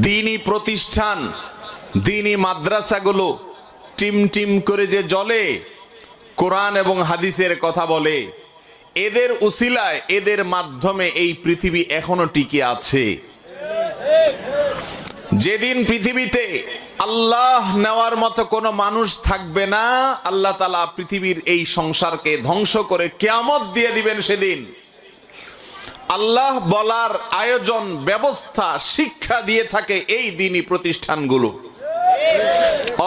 দিনী প্রতিষ্ঠান দিনী মাদ্রাসাগুলো টিম টিম করে যে জলে কোরআন এবং হাদিসের কথা বলে। এদের উসিলায়, এদের মাধ্যমে এই পৃথিবী এখনও টিকে আছে। যেদিন পৃথিবীতে আল্লাহ নেওয়ার মতো কোনো মানুষ থাকবে না, আল্লাহ তালা পৃথিবীর এই সংসারকে ধ্বংস করে কেয়ামত দিয়ে দিবেন সেদিন। আল্লাহ বলার আয়োজন, ব্যবস্থা, শিক্ষা দিয়ে থাকে এই দিনই প্রতিষ্ঠানগুলো।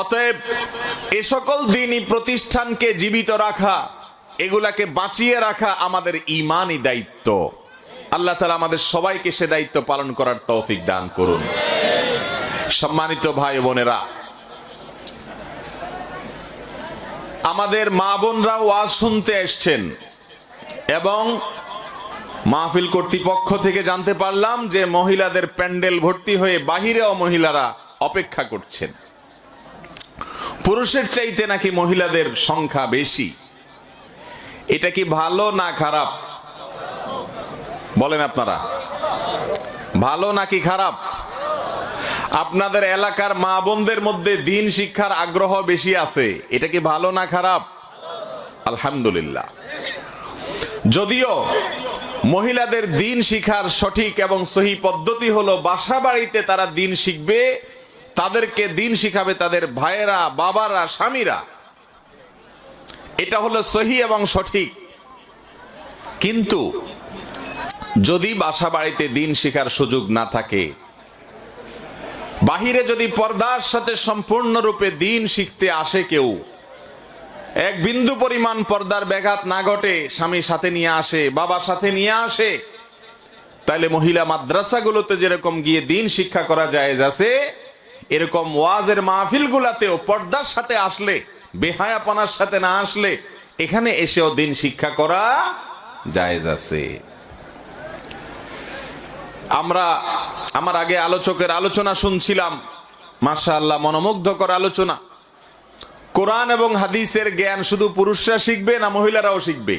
অতএব এ সকল দিনই প্রতিষ্ঠানকে জীবিত রাখা, এগুলাকে বাঁচিয়ে রাখা আমাদের ইমানই দায়িত্ব। আল্লাহ তালা আমাদের সবাইকে সে দায়িত্ব পালন করার তৌফিক দান করুন। সম্মানিত ভাই বোনেরা, আমাদের মা বোনরা ওয়াজ শুনতে এসছেন এবং মাহফিল কর্তৃপক্ষ থেকে জানতে পারলাম যে মহিলাদের প্যান্ডেল ভর্তি হয়ে বাহিরেও মহিলারা অপেক্ষা করছেন। পুরুষের চাইতে নাকি মহিলাদের সংখ্যা বেশি? এটা কি ভালো না খারাপ? বলেন আপনারা। ভালো নাকি খারাপ? আপনাদের এলাকার মা বোনদের মধ্যে দিন শিক্ষার আগ্রহ বেশি আছে। এটা কি ভালো না খারাপ? আলহামদুলিল্লাহ। যদিও মহিলাদের দিন শিখার সঠিক এবং সহি পদ্ধতি হলো বাসা বাড়িতে তারা দিন শিখবে, তাদেরকে দিন শিখাবে তাদের ভাইয়েরা, বাবারা, স্বামীরা। এটা হলো সহি এবং সঠিক। কিন্তু যদি বাসা বাড়িতে দিন শিখার সুযোগ না থাকে, বাহিরে যদি পর্দার সাথে সম্পূর্ণরূপে দিন শিখতে আসে কেউ এক বিন্দু পরিমাণ পর্দার ব্যাঘাত না ঘটে, স্বামী সাথে নিয়ে আসে বাবার সাথে নিয়ে আসে। তাইলে মহিলা মাদ্রাসাগুলোতে যেরকম গিয়ে দিন শিক্ষা করা যায় আছে, এরকম ওয়াজের মাহফিল গুলাতেও পর্দার সাথে আসলে, বেহায়াপনার সাথে না আসলে, এখানে এসেও দিন শিক্ষা করা জায়েজ আছে। আমরা, আমার আগে আলোচকের আলোচনা শুনছিলাম মাশা আল্লাহ মনোমুগ্ধকর আলোচনা। কোরআন এবং হাদিসের জ্ঞান শুধু পুরুষরা শিখবে না মহিলারাও শিখবে?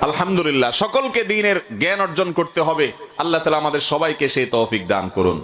আলহামদুলিল্লাহ, সকলকে দিনের জ্ঞান অর্জন করতে হবে। আল্লাহ তালা আমাদের সবাইকে সেই তৌফিক দান করুন।